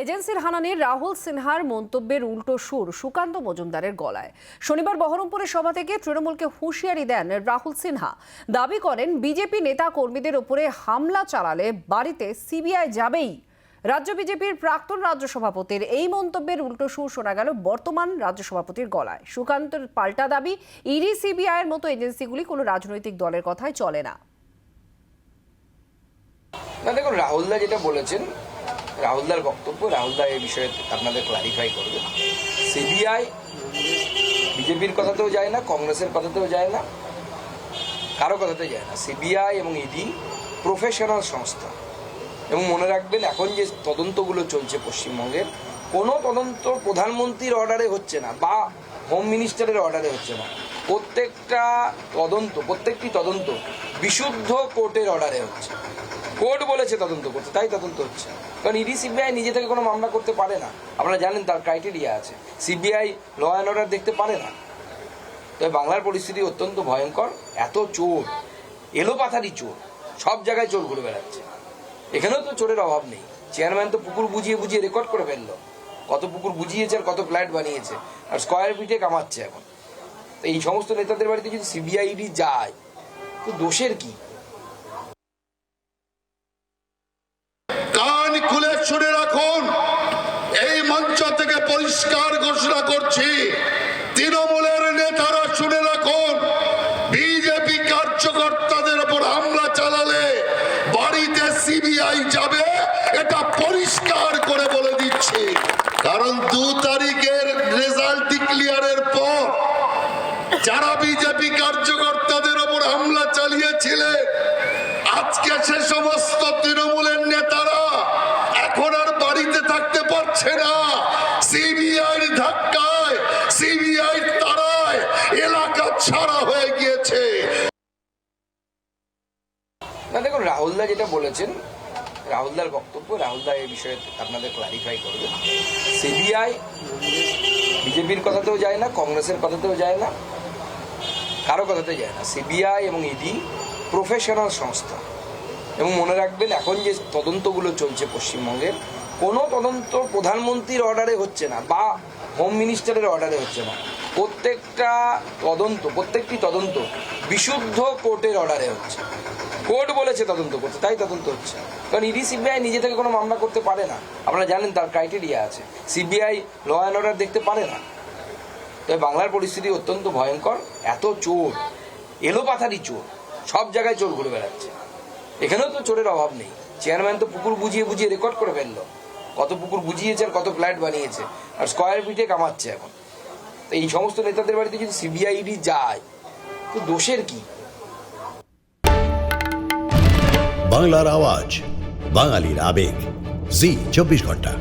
এজেন্সির হানানির রাহুল সিনহার মন্তব্যের উল্টো সুর সুকান্ত মজুমদারের গলায়। শনিবার বহরমপুরের সভা থেকে তৃণমূলকে হুঁশিয়ারি দেন রাহুল সিনহা। দাবি করেন, বিজেপি নেতা কর্মীদের ওপরে হামলা চালালে বাড়িতে সিবিআই যাবেই। রাজ্য বিজেপির প্রাক্তন রাজ্য সভাপতির এই মন্তব্যের উল্টো সুর শোনা গেল বর্তমান রাজ্য সভাপতির গলায়। সুকান্তর পাল্টা দাবি, ইডি, সিবিআইয়ের মতো এজেন্সিগুলি কোনো রাজনৈতিক দলের কথায় চলে না। না, দেখুন, রাহুলদা যেটা বলেছেন রাহুলদার বক্তব্য রাহুলদা এই বিষয়ে আপনাদের ক্লারিফাই করবে। সিবিআই বিজেপির কথাতেও যায় না, কংগ্রেসের কথাতেও যায় না, কারও কথাতে যায় না। সিবিআই এবং ইডি প্রফেশনাল সংস্থা। এবং মনে রাখবেন, এখন যে তদন্তগুলো চলছে পশ্চিমবঙ্গের, কোনো তদন্ত প্রধানমন্ত্রীর অর্ডারে হচ্ছে না, বা হোম মিনিস্টারের অর্ডারে হচ্ছে না। প্রত্যেকটা তদন্ত, প্রত্যেকটি তদন্ত বিশুদ্ধ কোর্টের অর্ডারে হচ্ছে। কোর্ট বলেছে তদন্ত করতে, তাই তদন্ত হচ্ছে। কারণ ইডি, সিবিআই নিজে থেকে কোনো মামলা করতে পারে না। আপনারা জানেন তার ক্রাইটেরিয়া আছে। সিবিআই ল অ্যান্ড অর্ডার দেখতে পারে না। তবে বাংলার পরিস্থিতি অত্যন্ত ভয়ঙ্কর, এত চোর, এলোপাথারি চোর, সব জায়গায় চোর ঘুরে বেড়াচ্ছে। এখানেও তো চোরের অভাব নেই। চেয়ারম্যান তো পুকুর বুঝিয়ে বুঝিয়ে রেকর্ড করে ফেলল। কত পুকুর বুঝিয়েছে আর কত ফ্ল্যাট বানিয়েছে। আর স্কোয়ার ফিটে কামাচ্ছে এখন। তো এই সমস্ত নেতাদের বাড়িতে যদি সিবিআইডি যায়, তো দোষের কি কান খুলে শুনে রাখুন, এই মঞ্চ থেকে পরিষ্কার ঘোষণা করছি, তৃণমূলের নেতারা শুনে রাখুন, বিজেপি কার্যকর্তাদের উপর হামলা চালালে বাড়িতে সিবিআই যাবে, এটা পরিষ্কার করে বলে দিচ্ছি। কারণ দু তারিখের রেজাল্ট ডিক্লিয়ারের পর যারা বিজেপি কার্যকর্তাদের ওপর হামলা চালিয়েছিলেন আজকে সে সমস্ত তৃণমূলের নেতারা এখন আর বাড়িতে পারছে না। সিবিআইয়ের ধাক্কায় সিবিআই তারায় এলাকা ছাড়া হয়ে গিয়েছে। না, দেখুন, রাহুলদা যেটা বলেছেন, রাহুলদার বক্তব্য, রাহুলদা এই বিষয়ে আপনাদের ক্লারিফাই করবে। সিবিআই বিজেপির কথাতেও যায় না, কংগ্রেসের কথাতেও যায় না, কারও কথাতে যায় না। সিবিআই এবং ইডি প্রফেশনাল সংস্থা। এবং মনে রাখবেন, এখন যে তদন্তগুলো চলছে পশ্চিমবঙ্গের কোনো তদন্ত প্রধানমন্ত্রীর অর্ডারে হচ্ছে না, বা হোম মিনিস্টারের অর্ডারে হচ্ছে না। প্রত্যেকটা তদন্ত, প্রত্যেকটি তদন্ত বিশুদ্ধ কোর্টের অর্ডারে হচ্ছে। কোর্ট বলেছে তদন্ত করতে, তাই তদন্ত হচ্ছে। কারণ ইডি, সিবিআই নিজে থেকে কোনো মামলা করতে পারে না। আপনারা জানেন তার ক্রাইটেরিয়া আছে। সিবিআই ল অ্যান্ড অর্ডার দেখতে পারে না। তবে বাংলার পরিস্থিতি অত্যন্ত ভয়ঙ্কর, এত চোর, এলোপাথারি চোর, সব জায়গায় চোর ঘুরে বেড়াচ্ছে। এখানেও তো চোরের অভাব নেই। চেয়ারম্যান তো পুকুর বুঝিয়ে বুঝিয়ে রেকর্ড করে ফেলল। কত পুকুর বুঝিয়েছে আর কত ফ্ল্যাট বানিয়েছে। আর স্কোয়ার ফিটে কামাচ্ছে এখন। তো এই সমস্ত নেতাদের বাড়িতে যদি সিবিআইডি যায়, তো দোষের কি? বাংলার আওয়াজ, বাঙালির আবেগ। জি, চব্বিশ ঘণ্টা।